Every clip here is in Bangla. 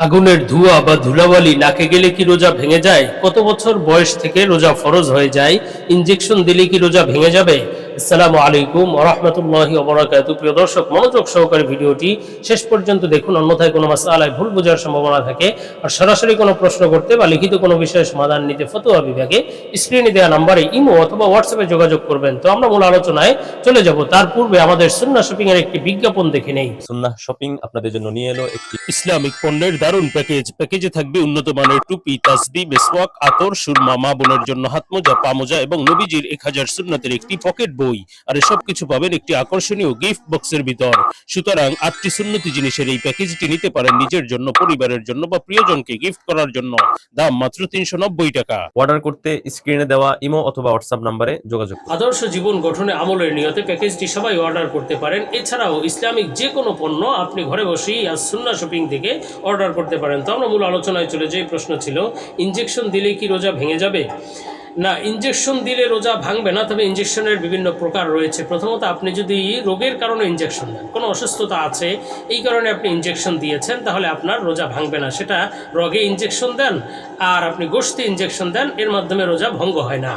আগুনের ধোঁয়া বা ধুলাবালি নাকে গেলে কি রোজা ভেঙে যায়? কত বছর বয়স থেকে রোজা ফরজ হয়ে যায়? ইঞ্জেকশন দিলে কি রোজা ভেঙে যাবে? আসসালামু আলাইকুম রহমতুল্লাহি ওবরাকাত প্রিয় দর্শক মনোযোগ সহকারে ভিডিওটি শেষ পর্যন্ত দেখুন অন্যথায় কোনো মাসালায় ভুল বোঝার সম্ভাবনা থাকে। আর সরাসরি কোনো প্রশ্ন করতে বা লিখিত কোনো বিষয়ে সমাধান নিতে ফতোয়া বিভাগে স্ক্রিনে দেওয়া নাম্বারে ইমো অথবা হোয়াটসঅ্যাপে যোগাযোগ করবেন। তো আমরা মূল আলোচনায় চলে যাব। তার পূর্বে আমাদের সুন্না শপিং এর একটি বিজ্ঞাপন দেখে নেই। সুন্নাহ শপিং আপনাদের জন্য নিয়ে এলো একটি ইসলামিক পণ্যের দারুণ প্যাকেজ। প্যাকেজে থাকবে উন্নত মানের টুপি তাসবি মেসওয়াক আতর সুরমা মা বোনের জন্য হাত মোজা পা মোজা এবং নবীজির এক হাজার সুন্নাতের একটি পকেট বই আর এসব কিছু পাবেন একটি আকর্ষণীয় গিফট বক্সের ভিতর। সুতরাং আটটি সুন্নতি জিনিসের এই প্যাকেজটি নিতে পারেন নিজের জন্য পরিবারের জন্য বা প্রিয়জনকে গিফট করার জন্য। দাম মাত্র তিনশো নব্বই টাকা। অর্ডার করতে স্ক্রিনে দেওয়া ইমো অথবা হোয়াটসঅ্যাপ নাম্বারে যোগাযোগ আদর্শ জীবন গঠনে আমলের নিয়তে প্যাকেজটি সবাই অর্ডার করতে পারেন। এছাড়াও ইসলামিক যে কোনো পণ্য আপনি ঘরে বসেই আজ সুন্না শপিং থেকে অর্ডার করতে পারেন। তো আমরা মূল আলোচনায় চলে যাই। প্রশ্ন ছিল ইনজেকশন দিলে কি রোজা ভেঙে যাবে? না ইনজেকশন দিলে রোজা ভাঙবে না, তবে ইনজেকশনের বিভিন্ন প্রকার রয়েছে। প্রথমত, আপনি যদি রোগের কারণে ইনজেকশন দেন, কোনো অসুস্থতা আছে, এই কারণে আপনি ইনজেকশন দিয়েছেন, তাহলে আপনার রোজা ভাঙবে না। সেটা রোগে ইনজেকশন দেন, আর আপনি গোষ্ঠী ইনজেকশন দেন, এর মাধ্যমে রোজা ভঙ্গ হয় না।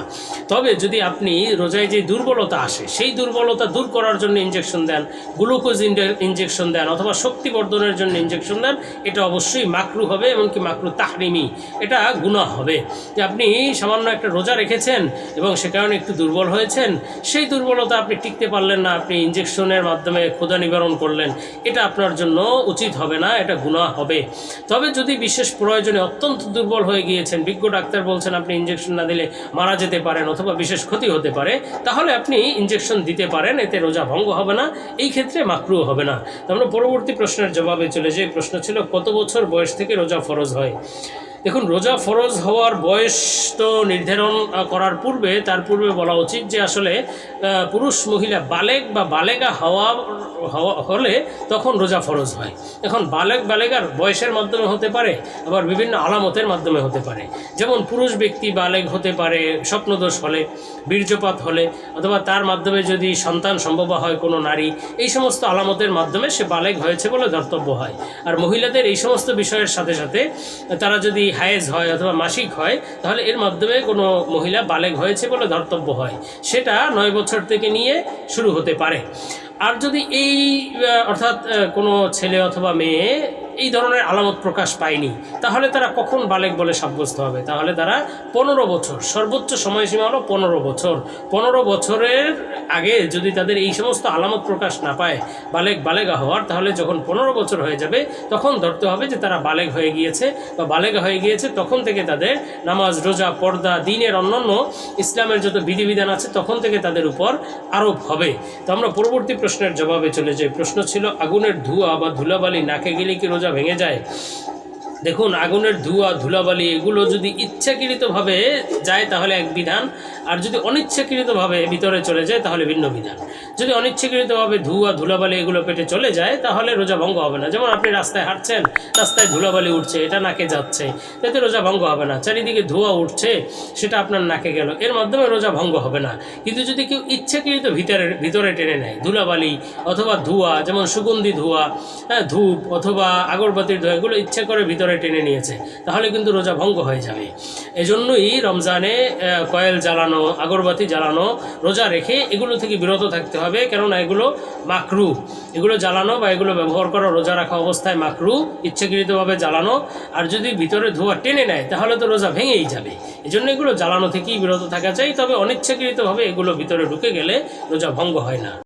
তবে যদি আপনি রোজায় যে দুর্বলতা আসে, সেই দুর্বলতা দূর করার জন্য ইনজেকশন দেন গ্লুকোজ ইনজেকশন দেন, অথবা শক্তি বর্ধনের জন্য ইনজেকশন দেন, এটা অবশ্যই মাকরু হবে, এমনকি মাকরু তাহরিমি, এটা গুনাহ হবে। যে আপনি সামান্য একটা রোজা রেখেছেন এবং সে কারণে একটু দুর্বল হয়েছেন, সেই দুর্বলতা আপনি টিকতে পারলেন না, আপনি ইনজেকশনের মাধ্যমে ক্ষুধা নিবারণ করলেন। এটা আপনার জন্য উচিত হবে না, এটা গুনাহ হবে। তবে যদি বিশেষ প্রয়োজনে অত্যন্ত দুর্বল হয়ে গিয়েছেন, বিজ্ঞ ডাক্তার বলছেন আপনি ইনজেকশন না দিলে মারা যেতে পারেন অথবা বিশেষ ক্ষতি হতে পারে, তাহলে আপনি ইনজেকশন দিতে পারেন, এতে রোজা ভঙ্গ হবে না, এই ক্ষেত্রে মাকরু হবে না। তো আমরা পরবর্তী প্রশ্নের জবাবে চলে যে প্রশ্ন ছিল, কত বছর বয়স থেকে রোজা ফরজ হয়? দেখুন, রোজা ফরজ হওয়ার বয়স তো নির্ধারণ করার পূর্বে, তার পূর্বে বলা উচিত যে আসলে পুরুষ মহিলা বালেক বা বালেগা হওয়া, হলে তখন রোজা ফরজ হয়। এখন বালেক, বালেগার বয়সের মাধ্যমে হতে পারে, আবার বিভিন্ন আলামতের মাধ্যমে হতে পারে। যেমন পুরুষ ব্যক্তি বালেক হতে পারে, স্বপ্নদোষ হলে, বীর্যপাত হলে, অথবা তার মাধ্যমে যদি সন্তান সম্ভব হয় কোনো নারী, এই সমস্ত আলামতের মাধ্যমে সে বালেক হয়েছে বলে ধর্তব্য হয়। আর মহিলাদের এই সমস্ত বিষয়ের সাথে সাথে, তারা যদি হায়েজ হয় অথবা মাসিক হয়, তাহলে এর মাধ্যমে কোনো মহিলা বালেগ হয়েছে বলে ধর্তব্য হয়। সেটা নয় বছর থেকে নিয়ে শুরু হতে পারে। আর যদি এই অর্থাৎ কোনো ছেলে অথবা মেয়ে এই ধরনের আলামত প্রকাশ পায়নি। তাহলে তারা কখন বালেক বলে সাব্যস্ত হবে? তাহলে তারা পনেরো বছর, সর্বোচ্চ সময়সীমা হলো পনেরো বছর। পনেরো বছরের আগে যদি তাদের এই সমস্ত আলামত প্রকাশ না পায়, বালেক বালেগা হওয়ার, তাহলে যখন পনেরো বছর হয়ে যাবে, তখন ধরতে হবে যে তারা বালেগ হয়ে গিয়েছে বা বালেগা হয়ে গিয়েছে, তখন থেকে তাদের নামাজ, রোজা, পর্দা, দিনের অন্যান্য ইসলামের যত বিধিবিধান আছে, তখন থেকে তাদের উপর আরোপ হবে। তো আমরা পরবর্তী প্রশ্নের জবাবে চলে যাই। প্রশ্ন ছিল, আগুনের ধোঁয়া বা ধুলাবালি নাকে গেলে কি রোজা ভেঙে যায়। দেখুন, আগুনের ধোঁয়া, ধুলাবালি, এগুলো যদি ইচ্ছাকৃতভাবে যায় তাহলে এক বিধান, আর যদি অনিচ্ছাকৃতভাবে ভিতরে চলে যায় তাহলে ভিন্ন বিধান। যদি অনিচ্ছাকৃতভাবে ধোঁয়া, ধুলাবালি এগুলো পেটে চলে যায় তাহলে রোজা ভঙ্গ হবে না। যেমন আপনি রাস্তায় হাঁটছেন, রাস্তায় ধুলাবালি উঠছে, এটা নাকে যাচ্ছে, এতে রোজা ভঙ্গ হবে না। চারিদিকে ধোঁয়া উঠছে, সেটা আপনার নাকে গেল। এর মাধ্যমে রোজা ভঙ্গ হবে না। কিন্তু যদি কেউ ইচ্ছাকৃত ভিতরে ভিতরে টেনে নেয়, ধুলাবালি অথবা ধোঁয়া, যেমন সুগন্ধি ধোঁয়া হ্যাঁ ধূপ অথবা আগরবাতির ধোঁয়া, এগুলো ইচ্ছা করে ভিতরে টেনে নিয়েছে, তাহলে কিন্তু রোজা ভঙ্গ হয়ে যাবে। এজন্যই রমজানে কয়েল জ্বালানো, আগরবাতি জ্বালানো, রোজা রেখে এগুলো থেকে বিরত থাকতে হবে। কেননা এগুলো মাকরু। এগুলো জ্বালানো বা এগুলো ব্যবহার করা রোজা রাখা অবস্থায় মাকরু, ইচ্ছাকৃতভাবে জ্বালানো। আর যদি ভিতরে ধোঁয়া টেনে নেয়, তাহলে তো রোজা ভেঙেই যাবে। এই জন্য এগুলো জ্বালানো থেকেই বিরত থাকা চাই, তবে অনিচ্ছাকৃতভাবে এগুলো ভিতরে ঢুকে গেলে রোজা ভঙ্গ হয় না।